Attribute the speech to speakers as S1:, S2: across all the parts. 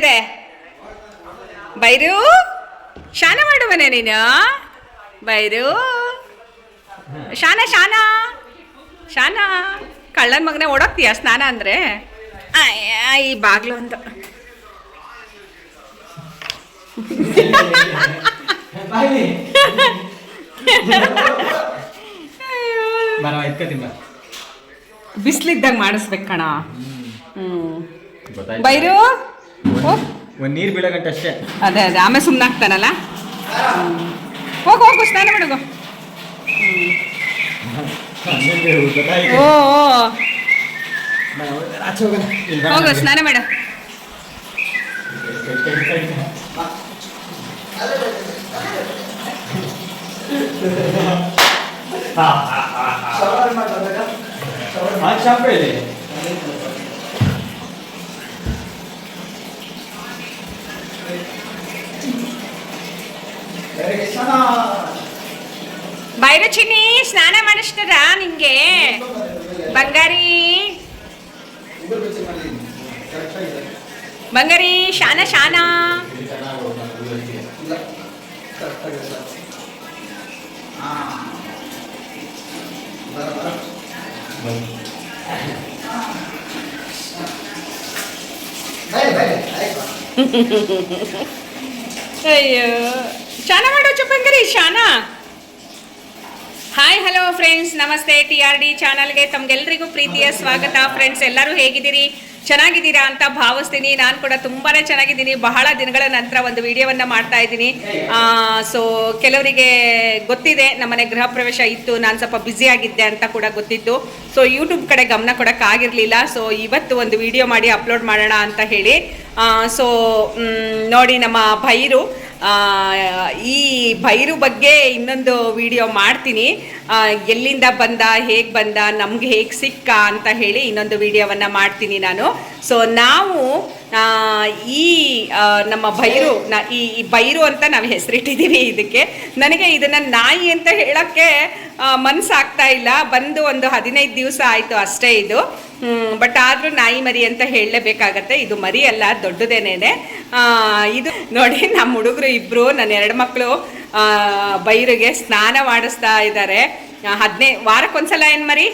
S1: ಇದೆ ಬೈರು? ಶಾನ ಮಾಡುವನೆ ನೀನು? ಬೈರು? ಶಾನ ಶಾನ? ಶಾನ? ಕಳ್ಳನ ಮಗನೇ ಓಡೋಗ್ತೀಯ ಸ್ನಾನ ಅಂದರೆ? ಈ ಬಾಗ್ಲು ಅಂತ.
S2: ಮಾಡಿಸ್ಬೇಕಣ್ಣ
S1: ಬಿಸಿಲಿದ್ದಾಗ ಮಾಡಿಸ್ಬೇಕು ಕಣ. ಹ್ಞೂ ಬೈರು?
S2: ಒಂದು ನೀರು ಬೀಳಗಂಟ ಗಂಟೆ ಅಷ್ಟೇ.
S1: ಅದೇ ಅದೇ. ಆಮೇಲೆ ಸುಮ್ಮನೆ ಆಗ್ತಾನಲ್ಲ ಹೋಗು ಹೋಗು ಸ್ನಾನ
S2: ಗೊತ್ತಾಯ್ತು.
S1: ಓ ಹೋಗು. ಸ್ನಾನ ಮಾಡು.
S2: ಆ ಶಾಂಪು ಇದೆ.
S1: ಬೈರು ಸ್ನಾನ ಮಾಡಿಸ್ತಾರ ನಿಂಗೆ? ಬಂಗಾರಿ. ಬಂಗಾರಿ ಶಾನ ಶಾನ. ಅಯ್ಯೋ. ಶಾನ ಮಾಡೋ ಚಪ್ಪಂಗರಿ ಶಾನ. ಹಾಯ್ ಹಲೋ ಫ್ರೆಂಡ್ಸ್ ನಮಸ್ತೆ ಟಿ ಆರ್ ಡಿ ಚಾನಲ್ಗೆ ತಮ್ಗೆಲ್ರಿಗೂ ಪ್ರೀತಿಯ ಸ್ವಾಗತ. ಫ್ರೆಂಡ್ಸ್ ಎಲ್ಲರೂ ಹೇಗಿದ್ದೀರಿ? ಚೆನ್ನಾಗಿದ್ದೀರಾ ಅಂತ ಭಾವಿಸ್ತೀನಿ. ನಾನು ಕೂಡ ತುಂಬಾ ಚೆನ್ನಾಗಿದ್ದೀನಿ. ಬಹಳ ದಿನಗಳ ನಂತರ ಒಂದು ವಿಡಿಯೋವನ್ನು ಮಾಡ್ತಾ ಇದ್ದೀನಿ. ಸೊ ಕೆಲವರಿಗೆ ಗೊತ್ತಿದೆ ನಮ್ಮನೆ ಗೃಹ ಪ್ರವೇಶ ಇತ್ತು. ನಾನು ಸ್ವಲ್ಪ ಬ್ಯುಸಿ ಆಗಿದ್ದೆ ಅಂತ ಕೂಡ ಗೊತ್ತಿತ್ತು. ಸೊ ಯೂಟ್ಯೂಬ್ ಕಡೆ ಗಮನ ಕೊಡೋಕ್ಕಾಗಿರಲಿಲ್ಲ ಸೊ ಇವತ್ತು ಒಂದು ವಿಡಿಯೋ ಮಾಡಿ ಅಪ್ಲೋಡ್ ಮಾಡೋಣ ಅಂತ ಹೇಳಿ. ಸೊ ನೋಡಿ ನಮ್ಮ ಭೈರು. ಈ ಭೈರು ಬಗ್ಗೆ ಇನ್ನೊಂದು ವಿಡಿಯೋ ಮಾಡ್ತೀನಿ. ಎಲ್ಲಿಂದ ಬಂದ, ಹೇಗೆ ಬಂದ, ನಮ್ಗೆ ಹೇಗೆ ಸಿಕ್ಕ ಅಂತ ಹೇಳಿ ಇನ್ನೊಂದು ವಿಡಿಯೋವನ್ನು ಮಾಡ್ತೀನಿ ನಾನು. ಸೊ ನಾವು ಈ ನಮ್ಮ ಭೈರು, ನ, ಈ ಬೈರು ಅಂತ ನಾವು ಹೆಸರಿಟ್ಟಿದ್ದೀವಿ ಇದಕ್ಕೆ. ನನಗೆ ಇದನ್ನು ನಾಯಿ ಅಂತ ಹೇಳೋಕ್ಕೆ ಮನಸ್ಸಾಗ್ತಾ ಇಲ್ಲ. ಬಂದು ಒಂದು ಹದಿನೈದು ದಿವಸ ಆಯಿತು ಅಷ್ಟೇ ಇದು. ಬಟ್ ಆದರೂ ನಾಯಿ ಮರಿ ಅಂತ ಹೇಳಲೇಬೇಕಾಗತ್ತೆ. ಇದು ಮರಿ ಅಲ್ಲ ದೊಡ್ಡದೇನೇನೆ. ಆ, ಇದು ನೋಡಿ ನಮ್ಮ ಹುಡುಗರು ಇಬ್ಬರು ನನ್ನ ಎರಡು ಮಕ್ಕಳು ಬೈರಿಗೆ ಸ್ನಾನ ಮಾಡಿಸ್ತಾ ಇದ್ದಾರೆ ಹದಿನೈ ವಾರಕ್ಕೊಂದ್ಸಲ ಏನು ಮರಿ?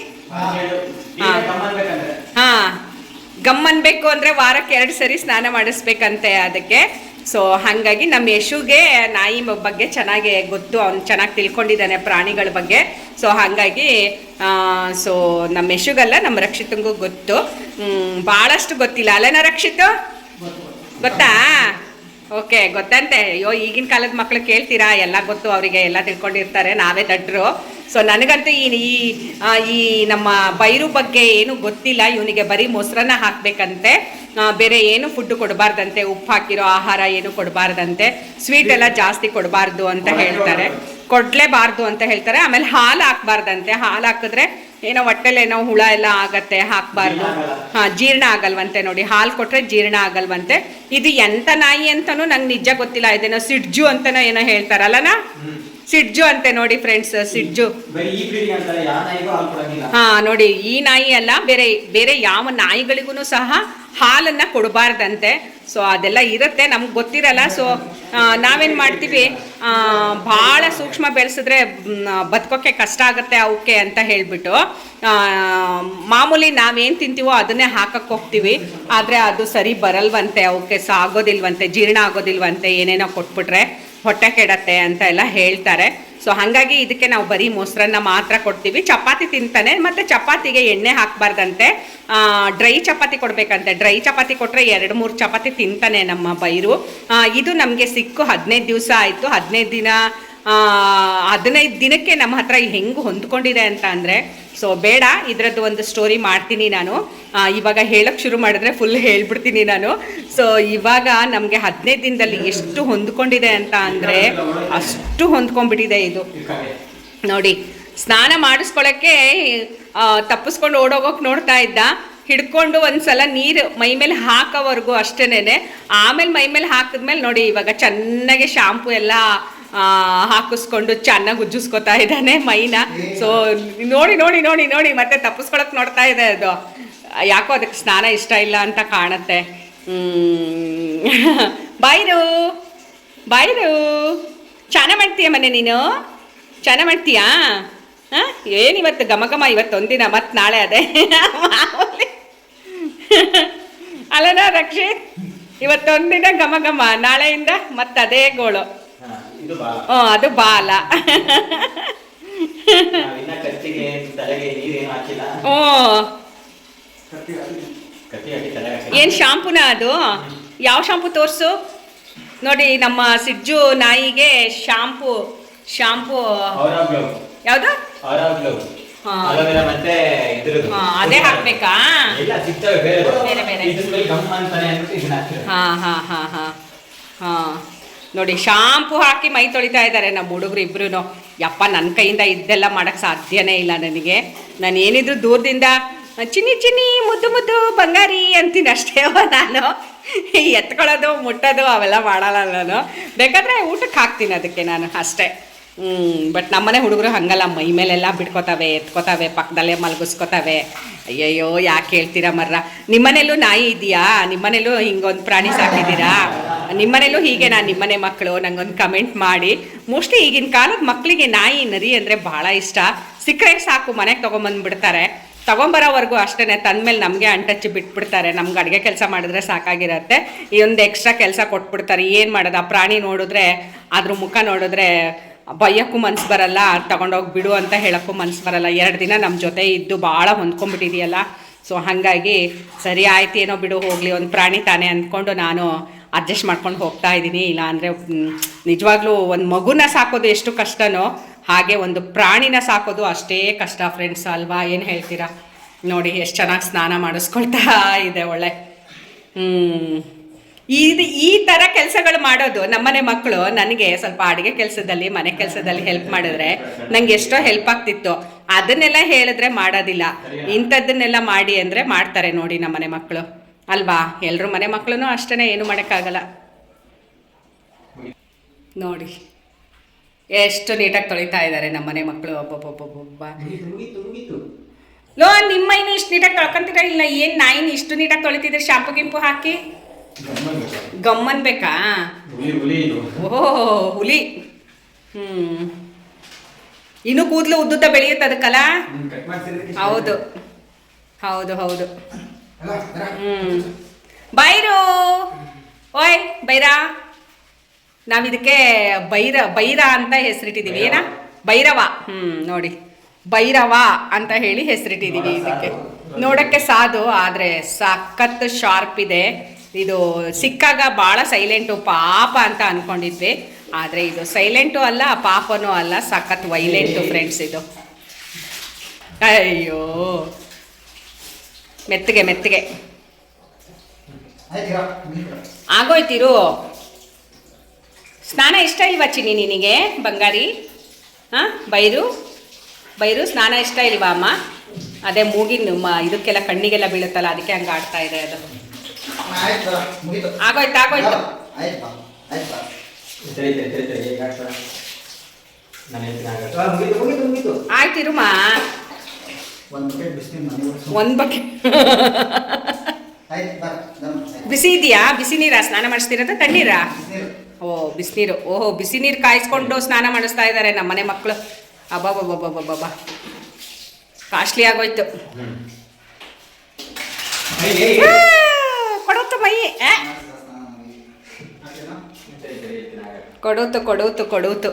S1: ಹಾಂ. ಗಮ್ಮನ್ಬೇಕು ಅಂದ್ರೆ ವಾರಕ್ಕೆ ಎರಡು ಸರಿ ಸ್ನಾನ ಮಾಡಿಸ್ಬೇಕಂತೆ ಅದಕ್ಕೆ. ಸೊ ಹಾಗಾಗಿ ನಮ್ಮ ಯಶುಗೆ, ನಾಯಿ ಬಗ್ಗೆ ಚೆನ್ನಾಗಿ ಗೊತ್ತು. ಅವ್ನು ಚೆನ್ನಾಗಿ ತಿಳ್ಕೊಂಡಿದ್ದಾನೆ ಪ್ರಾಣಿಗಳ ಬಗ್ಗೆ. ಸೊ ಹಾಗಾಗಿ ಸೊ ನಮ್ಮ ಯಶುಗಲ್ಲ, ನಮ್ಮ ರಕ್ಷಿತಂಗೂ ಗೊತ್ತು. ಭಾಳಷ್ಟು ಗೊತ್ತಿಲ್ಲ. ಅಲ್ಲೇನ ರಕ್ಷಿತ? ಗೊತ್ತಾ? ಓಕೆ, ಗೊತ್ತಂತೆ. ಅಯ್ಯೋ, ಈಗಿನ ಕಾಲದ ಮಕ್ಳು ಕೇಳ್ತೀರಾ? ಎಲ್ಲ ಗೊತ್ತು ಅವರಿಗೆ, ಎಲ್ಲ ತಿಳ್ಕೊಂಡಿರ್ತಾರೆ. ನಾವೇ ದಡ್ರು ಸೊ ನನಗಂತೂ ಈ ಈ ನಮ್ಮ ಬೈರು ಬಗ್ಗೆ ಏನು ಗೊತ್ತಿಲ್ಲ. ಇವನಿಗೆ ಬರೀ ಮೊಸರನ್ನ ಹಾಕ್ಬೇಕಂತೆ. ಬೇರೆ ಏನು ಫುಡ್ ಕೊಡಬಾರ್ದಂತೆ ಉಪ್ಪು ಹಾಕಿರೋ ಆಹಾರ ಏನು ಕೊಡಬಾರ್ದಂತೆ ಸ್ವೀಟ್ ಎಲ್ಲ ಜಾಸ್ತಿ ಕೊಡಬಾರ್ದು ಅಂತ ಹೇಳ್ತಾರೆ. ಕೊಡ್ಲೇಬಾರ್ದು ಅಂತ ಹೇಳ್ತಾರೆ. ಆಮೇಲೆ ಹಾಲು ಹಾಕ್ಬಾರ್ದಂತೆ. ಹಾಲು ಹಾಕಿದ್ರೆ ಏನೋ ಹೊಟ್ಟೆಲಿ ಏನೋ ಹುಳ ಎಲ್ಲ ಆಗತ್ತೆ ಹಾಕ್ಬಾರ್ದು. ಹಾ ಜೀರ್ಣ ಆಗಲ್ವಂತೆ ನೋಡಿ. ಹಾಲು ಕೊಟ್ರೆ ಜೀರ್ಣ ಆಗಲ್ವಂತೆ. ಇದು ಎಂತ ನಾಯಿ ಅಂತಾನು ನಂಗೆ ನಿಜ ಗೊತ್ತಿಲ್ಲ. ಇದೇನೋ ಸಿಡ್ಜು ಅಂತನೋ ಏನೋ ಹೇಳ್ತಾರಲ್ಲನ? ಸಿಡ್ಜು ಅಂತೆ ನೋಡಿ ಫ್ರೆಂಡ್ಸ್ ಸಿಡ್ಜು. ಹಾ ನೋಡಿ ಈ ನಾಯಿ ಅಲ್ಲ ಬೇರೆ ಬೇರೆ ಯಾವ ನಾಯಿಗಳಿಗೂ ಸಹ ಹಾಲನ್ನ ಕೊಡಬಾರ್ದಂತೆ. ಸೊ ಅದೆಲ್ಲ ಇರುತ್ತೆ. ನಮ್ಗೆ ಗೊತ್ತಿರಲ್ಲ. ಸೊ ನಾವೇನು ಮಾಡ್ತೀವಿ? ಭಾಳ ಸೂಕ್ಷ್ಮ ಬೆಳೆಸಿದ್ರೆ ಬದುಕೋಕ್ಕೆ ಕಷ್ಟ ಆಗುತ್ತೆ ಅವಕ್ಕೆ ಅಂತ ಹೇಳಿಬಿಟ್ಟು ಮಾಮೂಲಿ ನಾವೇನು ತಿಂತೀವೋ ಅದನ್ನೇ ಹಾಕಕ್ಕೆ ಹೋಗ್ತೀವಿ. ಆದರೆ ಅದು ಸರಿ ಬರಲ್ವಂತೆ ಅವಕ್ಕೆ ಸಾಗೋದಿಲ್ವಂತೆ, ಜೀರ್ಣ ಆಗೋದಿಲ್ವಂತೆ, ಏನೇನೋ ಕೊಟ್ಬಿಟ್ರೆ ಹೊಟ್ಟೆ ಕೆಡತ್ತೆ ಅಂತ ಎಲ್ಲ ಹೇಳ್ತಾರೆ. ಸೊ ಹಾಗಾಗಿ ಇದಕ್ಕೆ ನಾವು ಬರೀ ಮೊಸರನ್ನ ಮಾತ್ರ ಕೊಡ್ತೀವಿ. ಚಪಾತಿ ತಿಂತಾನೆ, ಮತ್ತು ಚಪಾತಿಗೆ ಎಣ್ಣೆ ಹಾಕಬಾರ್ದಂತೆ. ಡ್ರೈ ಚಪಾತಿ ಕೊಡಬೇಕಂತೆ. ಡ್ರೈ ಚಪಾತಿ ಕೊಟ್ಟರೆ ಎರಡು ಮೂರು ಚಪಾತಿ ತಿಂತಾನೆ ನಮ್ಮ ಬೈರು. ಇದು ನಮಗೆ ಸಿಕ್ಕು ಹದಿನೈದು ದಿವಸ ಆಯಿತು. ಹದಿನೈದು ದಿನ ಹದಿನೈದು ದಿನಕ್ಕೆ ನಮ್ಮ ಹತ್ರ ಹೆಂಗೆ ಹೊಂದ್ಕೊಂಡಿದೆ ಅಂತ ಅಂದರೆ ಸೊ ಬೇಡ, ಇದರದ್ದು ಒಂದು ಸ್ಟೋರಿ ಮಾಡ್ತೀನಿ ನಾನು. ಇವಾಗ ಹೇಳಕ್ಕೆ ಶುರು ಮಾಡಿದ್ರೆ ಫುಲ್ ಹೇಳ್ಬಿಡ್ತೀನಿ ನಾನು. ಸೊ ಇವಾಗ ನಮಗೆ ಹದಿನೈದು ದಿನದಲ್ಲಿ ಎಷ್ಟು ಹೊಂದ್ಕೊಂಡಿದೆ ಅಂತ ಅಂದರೆ, ಅಷ್ಟು ಹೊಂದ್ಕೊಂಡ್ಬಿಟ್ಟಿದೆ ಇದು. ನೋಡಿ, ಸ್ನಾನ ಮಾಡಿಸ್ಕೊಳ್ಳೋಕ್ಕೆ ತಪ್ಪಿಸ್ಕೊಂಡು ಓಡೋಗೋಕೆ ನೋಡ್ತಾ ಇದ್ದ. ಹಿಡ್ಕೊಂಡು ಒಂದ್ಸಲ ನೀರು ಮೈ ಮೇಲೆ ಹಾಕೋವರೆಗೂ ಅಷ್ಟೇನೆ ಆಮೇಲೆ ಮೈ ಮೇಲೆ ಹಾಕಿದ್ಮೇಲೆ ನೋಡಿ, ಇವಾಗ ಚೆನ್ನಾಗಿ ಶಾಂಪು ಎಲ್ಲ ಹಾಕಿಸ್ಕೊಂಡು ಚೆನ್ನಾಗಿ ಉಜ್ಜಿಸ್ಕೊತಾ ಇದ್ದಾನೆ ಮೈನ. ಸೊ ನೋಡಿ ನೋಡಿ ನೋಡಿ ನೋಡಿ, ಮತ್ತೆ ತಪ್ಪಿಸ್ಕೊಳಕ್ ನೋಡ್ತಾ ಇದೆ ಅದು. ಯಾಕೋ ಅದಕ್ಕೆ ಸ್ನಾನ ಇಷ್ಟ ಇಲ್ಲ ಅಂತ ಕಾಣುತ್ತೆ. ಬಾಯ್ರು ಬಾಯ್ರು ಚೆನ್ನಾಗಿ ಮಾಡ್ತೀಯ ಮನೆ ನೀನು? ಚೆನ್ನಾಗಿ ಮಾಡ್ತೀಯಾ? ಹಾಂ? ಏನಿವತ್ತು ಘಮ ಘಮ ಇವತ್ತು ಒಂದಿನ ಮತ್ತು ನಾಳೆ ಅದೇ? ಅಲ್ಲನಾ ರಕ್ಷಿತ್, ಇವತ್ತೊಂದಿನ ಘಮ ಘಮ ನಾಳೆಯಿಂದ ಮತ್ತೆ ಅದೇ ಗೋಳು. ಹ್ಞೂ ಅದು ಬಾಲ. ಹ್ಞೂ. ಏನು ಶಾಂಪೂನ ಅದು? ಯಾವ ಶಾಂಪು ತೋರಿಸು? ನೋಡಿ ನಮ್ಮ ಸಿಜ್ಜು ನಾಯಿಗೆ ಶಾಂಪೂ ಶಾಂಪೂ. ಯಾವ್ದು? ಅದೇ ಹಾಕ್ಬೇಕಾ?
S2: ಬೇರೆ.
S1: ಹಾಂ ಹಾಂ ಹಾಂ ಹಾಂ ಹಾಂ. ನೋಡಿ, ಶಾಂಪು ಹಾಕಿ ಮೈ ತೊಳಿತಾ ಇದ್ದಾರೆ ನಮ್ಮ ಹುಡುಗರು ಇಬ್ರು ಯಪ್ಪ ನನ್ನ ಕೈಯಿಂದ ಇದ್ದೆಲ್ಲ ಮಾಡೋಕ್ಕೆ ಸಾಧ್ಯನೇ ಇಲ್ಲ ನನಗೆ. ನಾನು ಏನಿದ್ರು ದೂರದಿಂದ, ಚಿನ್ನಿ ಚಿನ್ನಿ, ಮುದ್ದು ಮುದ್ದು ಬಂಗಾರಿ ಅಂತೀನಿ ಅಷ್ಟೇ ನಾನು. ಎತ್ಕೊಳ್ಳೋದು, ಮುಟ್ಟೋದು ಅವೆಲ್ಲ ಮಾಡಲ್ಲ ನಾನು. ಬೇಕಾದರೆ ಊಟಕ್ಕೆ ಹಾಕ್ತೀನಿ ಅದಕ್ಕೆ ನಾನು ಅಷ್ಟೇ. ಬಟ್ ನಮ್ಮನೆ ಹುಡುಗರು ಹಂಗಲ್ಲ. ಮೈ ಮೇಲೆಲ್ಲ ಬಿಡ್ಕೋತಾವೆ ಎತ್ಕೋತಾವೆ, ಪಕ್ಕದಲ್ಲೇ ಮಲಗಿಸ್ಕೋತಾವೆ. ಅಯ್ಯಯ್ಯೋ, ಯಾಕೆ ಹೇಳ್ತೀರಾ ಮರ್ರ? ನಿಮ್ಮನೇಲೂ ನಾಯಿ ಇದೆಯಾ ನಿಮ್ಮನೇಲೂ ಹಿಂಗೊಂದು ಪ್ರಾಣಿ ಸಾಕಿದ್ದೀರಾ? ನಿಮ್ಮನೇಲೂ ಹೀಗೆ ನಾನು ನಿಮ್ಮನೆ ಮಕ್ಕಳು, ನಂಗೊಂದು ಕಮೆಂಟ್ ಮಾಡಿ. ಮೋಸ್ಟ್ಲಿ ಈಗಿನ ಕಾಲದ ಮಕ್ಕಳಿಗೆ ನಾಯಿ ನರಿ ಅಂದರೆ ಭಾಳ ಇಷ್ಟ. ಸಿಕ್ಕರೆ ಸಾಕು, ಮನೆಗೆ ತೊಗೊಂಬಂದ್ಬಿಡ್ತಾರೆ. ತಗೊಂಬರೋವರೆಗೂ ಅಷ್ಟೇ ತಂದ್ಮೇಲೆ ನಮಗೆ ಅಂಟಚ್ಚಿ ಬಿಟ್ಬಿಡ್ತಾರೆ. ನಮ್ಗೆ ಅಡುಗೆ ಕೆಲಸ ಮಾಡಿದ್ರೆ ಸಾಕಾಗಿರತ್ತೆ. ಈ ಒಂದು ಎಕ್ಸ್ಟ್ರಾ ಕೆಲಸ ಕೊಟ್ಬಿಡ್ತಾರೆ. ಏನು ಮಾಡೋದು? ಆ ಪ್ರಾಣಿ ನೋಡಿದ್ರೆ, ಅದ್ರ ಮುಖ ನೋಡಿದ್ರೆ ಬೈಯೋಕ್ಕೂ ಮನ್ಸು ಬರಲ್ಲ, ತಗೊಂಡೋಗಿ ಬಿಡು ಅಂತ ಹೇಳೋಕ್ಕೂ ಮನ್ಸು ಬರಲ್ಲ. ಎರಡು ದಿನ ನಮ್ಮ ಜೊತೆ ಇದ್ದು ಭಾಳ ಹೊಂದ್ಕೊಂಡ್ಬಿಟ್ಟಿದೆಯಲ್ಲ. ಸೊ ಹಾಗಾಗಿ ಸರಿ ಆಯ್ತು ಏನೋ ಬಿಡು, ಹೋಗಲಿ, ಒಂದು ಪ್ರಾಣಿ ತಾನೇ ಅಂದ್ಕೊಂಡು ನಾನು ಅಡ್ಜಸ್ಟ್ ಮಾಡ್ಕೊಂಡು ಹೋಗ್ತಾ ಇದ್ದೀನಿ. ಇಲ್ಲ ಅಂದರೆ ನಿಜವಾಗ್ಲೂ ಒಂದು ಮಗುನ ಸಾಕೋದು ಎಷ್ಟು ಕಷ್ಟನೋ ಹಾಗೆ ಒಂದು ಪ್ರಾಣಿನ ಸಾಕೋದು ಅಷ್ಟೇ ಕಷ್ಟ ಫ್ರೆಂಡ್ಸ್, ಅಲ್ವಾ? ಏನು ಹೇಳ್ತೀರಾ? ನೋಡಿ, ಎಷ್ಟು ಚೆನ್ನಾಗಿ ಸ್ನಾನ ಮಾಡಿಸ್ಕೊಳ್ತಾ ಇದೆ ಒಳ್ಳೆ. ಹ್ಞೂ ಇದು ಈ ತರ ಕೆಲಸಗಳು ಮಾಡೋದು ನಮ್ಮನೆ ಮಕ್ಕಳು ನನಗೆ ಸ್ವಲ್ಪ ಅಡುಗೆ ಕೆಲಸದಲ್ಲಿ, ಮನೆ ಕೆಲಸದಲ್ಲಿ ಹೆಲ್ಪ್ ಮಾಡಿದ್ರೆ ನಂಗೆ ಎಷ್ಟೋ ಹೆಲ್ಪ್ ಆಗ್ತಿತ್ತು. ಅದನ್ನೆಲ್ಲ ಹೇಳಿದ್ರೆ ಮಾಡೋದಿಲ್ಲ. ಇಂಥದ್ದನ್ನೆಲ್ಲ ಮಾಡಿ ಅಂದ್ರೆ ಮಾಡ್ತಾರೆ ನೋಡಿ ನಮ್ಮನೆ ಮಕ್ಕಳು ಅಲ್ವಾ? ಎಲ್ಲರೂ ಮನೆ ಮಕ್ಕಳು ಅಷ್ಟೇ ಏನು ಮಾಡೋಕ್ಕಾಗಲ್ಲ. ನೋಡಿ, ಎಷ್ಟು ನೀಟಾಗಿ ತೊಳಿತಾ ಇದ್ದಾರೆ ನಮ್ಮನೆ ಮಕ್ಕಳು ಒಬ್ಬೊಬ್ಬೊಬ್ಬೊಬ್ಬ. ಲೋ, ನಿಮ್ಮ ಮೈನು ಇಷ್ಟು ನೀಟಾಗಿ ತೊಳ್ಕೊಂತೀರಾ ಇಲ್ಲ ಏನು ನಾಯಿನ ಇಷ್ಟು ನೀಟಾಗಿ ತೊಳಿತಿದ್ರೆ ಶಾಂಪು ಗಿಂಪು ಹಾಕಿ. ಗಮ್ಮನ್ ಬೇಕಾ? ಓಹೋ ಹುಲಿ. ಹ್ಞೂ ಇನ್ನು ಕೂದಲು ಉದ್ದುದ್ದ ಬೆಳೆಯುತ್ತೆ ಅದಕ್ಕಲ್ಲ?
S2: ಹ್ಮ್,
S1: ಹೌದು. ಹೌದು ಹೌದು.
S2: ಹ್ಮ್ ಬರ.
S1: ಹ್ಞೂ ಬೈರು. ಓಯ್ ಬೈರಾ. ನಾವಿದಕ್ಕೆ ಬೈರ ಬೈರ ಅಂತ ಹೆಸರಿಟ್ಟಿದ್ದೀವಿ ಏನ? ಭೈರವ ಹ್ಞೂ ನೋಡಿ. ಭೈರವ ಅಂತ ಹೇಳಿ ಹೆಸರಿಟ್ಟಿದ್ದೀವಿ ಇದಕ್ಕೆ. ನೋಡೋಕ್ಕೆ ಸಾಧು ಆದರೆ ಸಖತ್ ಶಾರ್ಪ್ ಇದೆ. ಇದು ಸಿಕ್ಕಾಗ ಭಾಳ ಸೈಲೆಂಟು ಪಾಪ ಅಂತ ಅಂದ್ಕೊಂಡಿದ್ವಿ ಆದರೆ ಇದು ಸೈಲೆಂಟು ಅಲ್ಲ, ಪಾಪನೂ ಅಲ್ಲ, ಸಖತ್ ವೈಲೆಂಟು ಫ್ರೆಂಡ್ಸ್ ಇದು. ಅಯ್ಯೋ. ಮೆತ್ತಗೆ ಮೆತ್ತಗೆ. ಆಗೋಯ್ತಿರು. ಸ್ನಾನ ಇಷ್ಟ ಇಲ್ವಾ ಚಿನ್ನಿ ನಿನಗೆ, ಬಂಗಾರಿ? ಹಾಂ, ಬೈರು? ಬೈರು, ಸ್ನಾನ ಇಷ್ಟ ಇಲ್ವಾ ಅಮ್ಮ? ಅದೇ ಮೂಗಿನ ಇದಕ್ಕೆಲ್ಲ ಕಣ್ಣಿಗೆಲ್ಲ ಬೀಳುತ್ತಲ್ಲ, ಅದಕ್ಕೆ ಹಂಗೆ ಆಡ್ತಾ ಇದೆ ಅದು.
S2: ಆಯ್ತು, ಮುಗೀತು.
S1: ಆಗೋಯ್ತು ಆಗೋಯ್ತು.
S2: ಆಯ್ತು? ಬಾ, ಆಯ್ತು? ಬಾ. ಸರಿ ಸರಿ ಸರಿ ಸರಿ ಈಗ ಹಾಕ್ಸೋಣ. ನನ್ನ ಹೆಸ್ರಿನ ಹಾಕ್ಸೋಣ. ಆ, ಮುಗೀತು ಮುಗೀತು ಮುಗೀತು.
S1: ಆಯ್ತು ಇರುಮ್ಮ
S2: ಒಂದು ಬಕೆಟ್ ಬಿಸಿನೀರು ಮನೆ
S1: ಒಂದು ಬಗ್ಗೆ
S2: ಆಯ್ತು ಬರ,
S1: ಬಿಸಿ ಇದೆಯಾ? ಬಿಸಿ ನೀರಾ? ಸ್ನಾನ ಮಾಡಿಸ್ತೀರಾ ತಣ್ಣೀರಾ. ಓ ಬಿಸಿನೀರು ಓಹೋ ಬಿಸಿ ನೀರು ಕಾಯಿಸ್ಕೊಂಡು ಸ್ನಾನ ಮಾಡಿಸ್ತಾ ಇದ್ದಾರೆ ನಮ್ಮ ಮನೆ ಮಕ್ಕಳು ಅಬ್ಬಬ್ಬಬ್ಬಬ್ಬಬ್ಬ ಕಾಸ್ಟ್ಲಿ ಆಗೋಯ್ತು
S2: ಹ್ಮ್. ಏಯ್, ಏಯ್,
S1: ಆ,
S2: ಏಯ್.
S1: ಕೊಡೋತು. ಕೊಡೋತು ಕೊಡೋತು.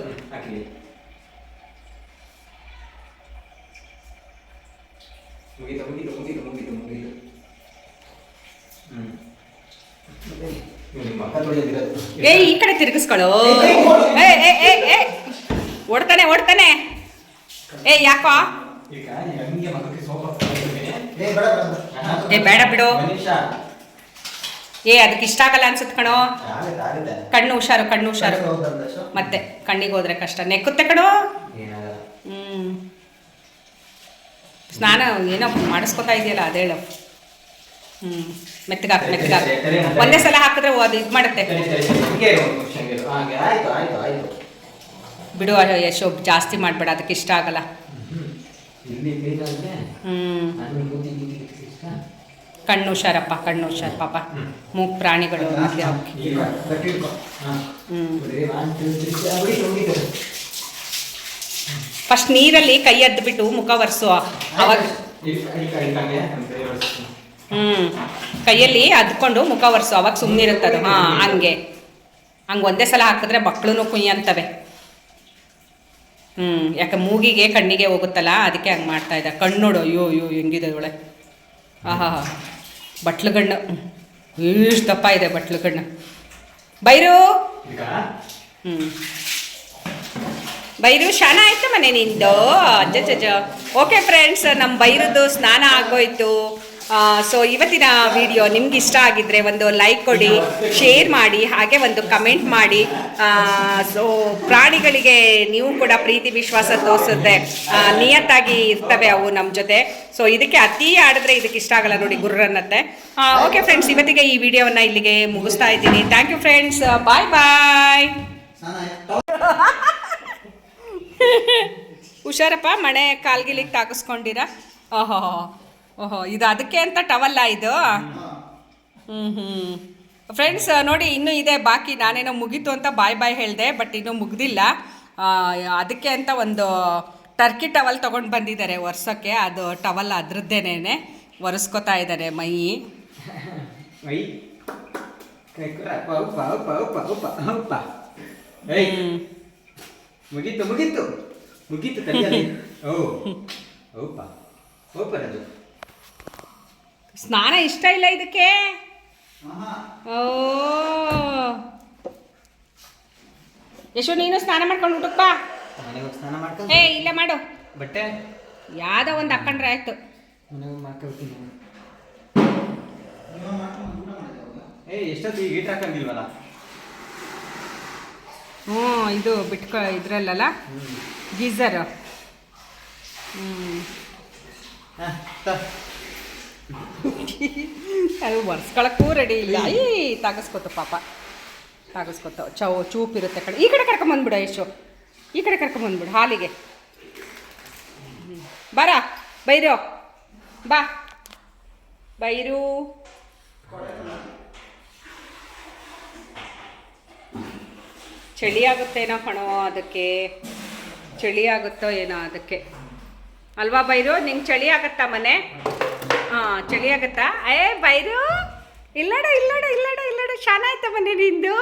S1: ಏ ಈ ಕಡೆ ತಿರುಗಿಸ್ಕೊಳ್ಳೋ. ಏ ಏ ಏ ಏ. ಓಡ್ತಾನೆ ಓಡ್ತಾನೆ. ಏ ಯಾಕೋ? ಏ, ಬೇಡ ಬಿಡು. ಏ ಅದಕ್ಕೆ ಇಷ್ಟ ಆಗಲ್ಲ ಅನ್ಸುತ್ತೆ ಕಣೋ. ಕಣ್ಣು ಹುಷಾರು ಕಣ್ಣು ಹುಷಾರು. ಮತ್ತೆ ಕಣ್ಣಿಗೆ ಹೋದ್ರೆ ಕಷ್ಟ. ನೆಕ್ಕುತ್ತೆ ಕಣೋ. ಹ್ಮ್. ಸ್ನಾನ ಏನೋ ಮಾಡಿಸ್ಕೊತಾ ಇದೆಯಲ್ಲ ಅದೇಳು ಹ್ಮ್. ಮೆತ್ತಗಾಕ್ ಮೆತ್ತಗಾಕ್. ಒಂದೇ ಸಲ ಹಾಕಿದ್ರೆ ಅದು ಇದು ಮಾಡುತ್ತೆ. ಬಿಡು ಯಶೋ ಜಾಸ್ತಿ ಮಾಡಬೇಡ ಅದಕ್ಕೆ ಇಷ್ಟ ಆಗಲ್ಲ. ಹ್ಮ್. ಕಣ್ಣು ಹುಷಾರಪ್ಪ ಕಣ್ಣು ಹುಷಾರು ಪಾಪ ಮೂಗ್ ಪ್ರಾಣಿಗಳು ಮತ್ತೆ. ಫಸ್ಟ್ ನೀರಲ್ಲಿ ಕೈ ಎದ್ಬಿಟ್ಟು ಮುಖ ಒರೆಸು. ಅವಾಗ. ಹ್ಞೂ ಕೈಯಲ್ಲಿ ಅದ್ಕೊಂಡು ಮುಖ ಒರೆಸು. ಅವಾಗ ಸುಮ್ಮನಿರುತ್ತದು ಹಾಂ ಹಂಗೆ. ಹಂಗೆ ಒಂದೇ ಸಲ ಹಾಕಿದ್ರೆ ಮಕ್ಕಳು ಕುಯ್ಯಂತವೆ. ಹ್ಞೂ ಯಾಕೆ ಮೂಗಿಗೆ ಕಣ್ಣಿಗೆ ಹೋಗುತ್ತಲ್ಲ ಅದಕ್ಕೆ ಹಂಗೆ ಮಾಡ್ತಾ ಇದ್ದ ಕಣ್ಣು ನೋಡು. ಅಯ್ಯೋ ಅಯ್ಯೋ ಹೆಂಗಿದೆ ಒಳ್ಳೆ ಆಹಾ ಬಟ್ಲುಗಣ್ಣು ಇಷ್ಟು ದಪ್ಪ ಇದೆ ಬಟ್ಲುಗಣ್ಣು ಬೈರು.
S2: ಹ್ಮ್.
S1: ಹ್ಞೂ ಬೈರು ಶಾನ ಆಯ್ತು ಮನೆ ನಿಂದು? ಅಜ್ಜ ಓಕೆ ಫ್ರೆಂಡ್ಸ್ ನಮ್ಮ ಬೈರುದು ಸ್ನಾನ ಆಗೋಯ್ತು. ಸೊ ಇವತ್ತಿನ ವಿಡಿಯೋ ನಿಮ್ಗೆ ಇಷ್ಟ ಆಗಿದ್ರೆ ಒಂದು ಲೈಕ್ ಕೊಡಿ ಶೇರ್ ಮಾಡಿ, ಹಾಗೆ ಒಂದು ಕಮೆಂಟ್ ಮಾಡಿ. ಸೊ ಪ್ರಾಣಿಗಳಿಗೆ ನೀವು ಕೂಡ ಪ್ರೀತಿ, ವಿಶ್ವಾಸ ತೋರಿಸುತ್ತೆ. ನಿಯತ್ತಾಗಿ ಇರ್ತವೆ ಅವು ನಮ್ಮ ಜೊತೆ. ಸೊ ಇದಕ್ಕೆ ಅತಿ ಆಡಿದ್ರೆ ಇದಕ್ಕೆ ಇಷ್ಟ ಆಗಲ್ಲ ನೋಡಿ ಗುರ್ರನ್ನತ್ತೆ ಓಕೆ ಫ್ರೆಂಡ್ಸ್ ಇವತ್ತಿಗೆ ಈ ವಿಡಿಯೋವನ್ನು ಇಲ್ಲಿಗೆ ಮುಗಿಸ್ತಾ ಇದ್ದೀನಿ. Thank you friends bye bye ಹುಷಾರಪ್ಪ ಮನೆ ಕಾಲ್ಗಿಲಿಗೆ ತಾಗಿಸ್ಕೊಂಡಿರ ಓಹೋ ಓಹೋ ಇದು ಅದಕ್ಕೆ ಅಂತ ಟವಲ್ಲ ಇದು? ಹ್ಞೂ ಹ್ಞೂ ಫ್ರೆಂಡ್ಸ್ ನೋಡಿ ಇನ್ನೂ ಇದೆ ಬಾಕಿ. ನಾನೇನೋ ಮುಗೀತು ಅಂತ ಬಾಯ್ ಬಾಯ್ ಹೇಳಿದೆ ಬಟ್ ಇನ್ನೂ ಮುಗ್ದಿಲ್ಲ. ಅದಕ್ಕೆ ಅಂತ ಒಂದು ಟರ್ಕಿ ಟವಲ್ ತೊಗೊಂಡು ಬಂದಿದ್ದಾರೆ ಒರೆಸೋಕ್ಕೆ ಅದು ಟವಲ್ ಅದ್ರದ್ದೇನೆ ಒರೆಸ್ಕೋತಾ ಇದ್ದಾರೆ ಮೈ.
S2: ಮುಗೀತು ಮುಗೀತು. ಮುಗೀತು ಕೈಯಲ್ಲಿ ಓ ಉಪ್ಪ ಉಪ್ಪ ರಾಜು
S1: ಸ್ನಾನ ಇಷ್ಟ ಇಲ್ಲ ಇದಕ್ಕೆ? ಓ. ಯಶೋ ನೀನು ಸ್ನಾನ ಮಾಡ್ಕೊಂಡು
S2: ಹುಟ್ಟಪ್ಪಾ ಸ್ನಾನ ಮಾಡ್ಕೊಂಡು
S1: ಏ ಇಲ್ಲೇ ಮಾಡು.
S2: ಬಟ್ಟೆ?
S1: ಯಾವ್ದೋ ಒಂದು ಹಾಕೊಂಡ್ರೆ ಆಯ್ತು.
S2: ಎಷ್ಟೊತ್ತು ಈಗ ಹಾಕಂಗಿಲ್ವಲ್ಲ?
S1: ಹ್ಞೂ ಇದು ಬಿಟ್ಕೊ ಇದ್ರಲ್ಲಲ್ಲ? ಗೀಝರು ಹ್ಞೂ ಅದು ಒರೆಸ್ಕೊಳಕ್ಕೂ ರೆಡಿ ಇಲ್ಲ. ಈ ತಾಗಿಸ್ಕೊತ ಪಾಪ. ತಾಗಿಸ್ಕೊತ. ಚೌ ಚೂಪಿರುತ್ತೆ ಕಡೆ ಈ ಕಡೆ ಕರ್ಕೊಂಬಂದ್ಬಿಡು ಯಶು. ಈ ಕಡೆ ಕರ್ಕೊಂಬಂದ್ಬಿಡು ಹಾಲಿಗೆ. ಬರ ಬೈರೋ. ಬೈರು ಬಾ. ಬೈರು. ಚಳಿ ಆಗುತ್ತೇನೋ ಹಣೋ ಅದಕ್ಕೆ. ಚಳಿ ಆಗುತ್ತೋ ಏನೋ ಅದಕ್ಕೆ. ಅಲ್ವಾ ಬೈರು ನಿಂಗೆ ಚಳಿ ಆಗತ್ತಾ ಮನೆ? ಹಾಂ ಚಳಿ ಆಗತ್ತಾ ಏ ಬೈರು! ಇಲ್ಲಡ ಇಲ್ಲಡ ಇಲ್ಲಡ ಇಲ್ಲಡ ಶಾನ ಆಯ್ತ ಬನ್ನಿ ನಿಂದು?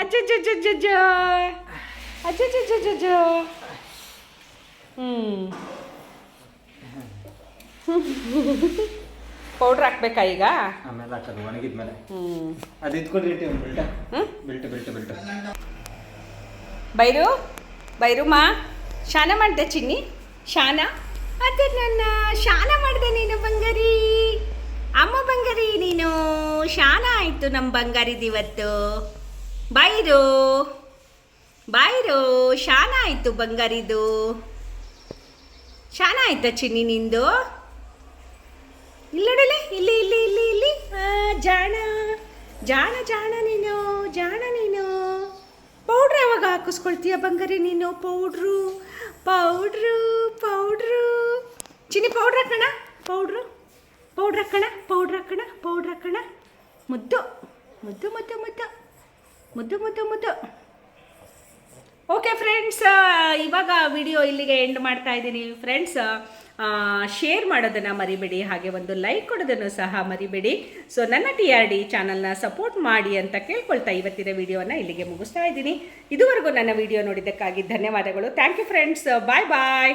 S1: ಅಜ್ಜಜ್ಜಜ್ಜಜ್ಜ ಅಜ್ಜಜ್ಜಜ್ಜಜ್ಜ ಹ್ಞೂ ಪೌಡ್ರ್ ಹಾಕ್ಬೇಕಾ ಈಗ?
S2: ಆಮೇಲೆ ಹಾಕೋದು ಒಣಗಿದ್ಮೇಲೆ.
S1: ಹ್ಞೂ
S2: ಅದು ಇದ್ಕೊಂಡು ಇಟ್ಟು ಬೆಲ್ಟ ಬಿಲ್ಟ್ ಬಿಲ್ಟ್ ಬೆಲ್ಟ್
S1: ಬೈರು ಮಾ ಶಾನ ಮಾಡಿದೆ ಚಿನ್ನಿ? ಶಾನ? ಅದು ನನ್ನ ಶಾನ ಮಾಡಿದೆ ನೀನು ಬಂಗಾರಿ. ಅಮ್ಮ ಬಂಗಾರಿ, ನೀನು ಶಾನ ಆಯಿತು ನಮ್ಮ ಬಂಗಾರಿದಿವತ್ತು ಬಾಯಿರು ಬಾಯಿರು ಶಾನ ಆಯಿತು ಬಂಗಾರಿದು. ಶಾನ ಆಯ್ತಾ ಚಿನ್ನಿ ನಿಂದು? ಇಲ್ಲಡಲೆ ಇಲ್ಲಿ ಇಲ್ಲಿ ಇಲ್ಲಿ ಇಲ್ಲಿ. ಜಾಣ ಜಾಣ ಜಾಣ ನೀನು ಜಾಣ ನೀನು. ಪೌಡ್ರ್ ಯಾವಾಗ ಹಾಕಿಸ್ಕೊಳ್ತೀಯ ಬಂಗಾರಿ ನೀನು? Powder powder powder. ಚಿನ್ನಿ ಪೌಡ್ರ್ ಹಾಕೋಣ. ಪೌಡ್ರು ಪೌಡ್ರ್ ಹಾಕೋಣ ಪೌಡ್ರ್ ಹಾಕೋಣ ಪೌಡ್ರ್ ಹಾಕೋಣ. ಮುದ್ದು ಮುದ್ದು ಮುದ್ದು ಮುದ್ದು. ಮುದ್ದು ಮುದ್ದು ಮುದ್ದು. ಓಕೆ ಫ್ರೆಂಡ್ಸ್ ಇವಾಗ ವಿಡಿಯೋ ಇಲ್ಲಿಗೆ ಎಂಡ್ ಮಾಡ್ತಾ ಇದ್ದೀನಿ. ಫ್ರೆಂಡ್ಸ್ ಶೇರ್ ಮಾಡೋದನ್ನು ಮರಿಬೇಡಿ. ಹಾಗೆ ಒಂದು ಲೈಕ್ ಕೊಡೋದನ್ನು ಸಹ ಮರಿಬೇಡಿ. ಸೊ ನನ್ನ ಟಿ ಆರ್ ಡಿ ಚಾನಲ್ನ ಸಪೋರ್ಟ್ ಮಾಡಿ ಅಂತ ಕೇಳ್ಕೊಳ್ತಾ ಇವತ್ತಿನ ವಿಡಿಯೋನ ಇಲ್ಲಿಗೆ ಮುಗಿಸ್ತಾ ಇದ್ದೀನಿ. ಇದುವರೆಗೂ ನನ್ನ ವಿಡಿಯೋ ನೋಡಿದ್ದಕ್ಕಾಗಿ ಧನ್ಯವಾದಗಳು. Thank you friends bye bye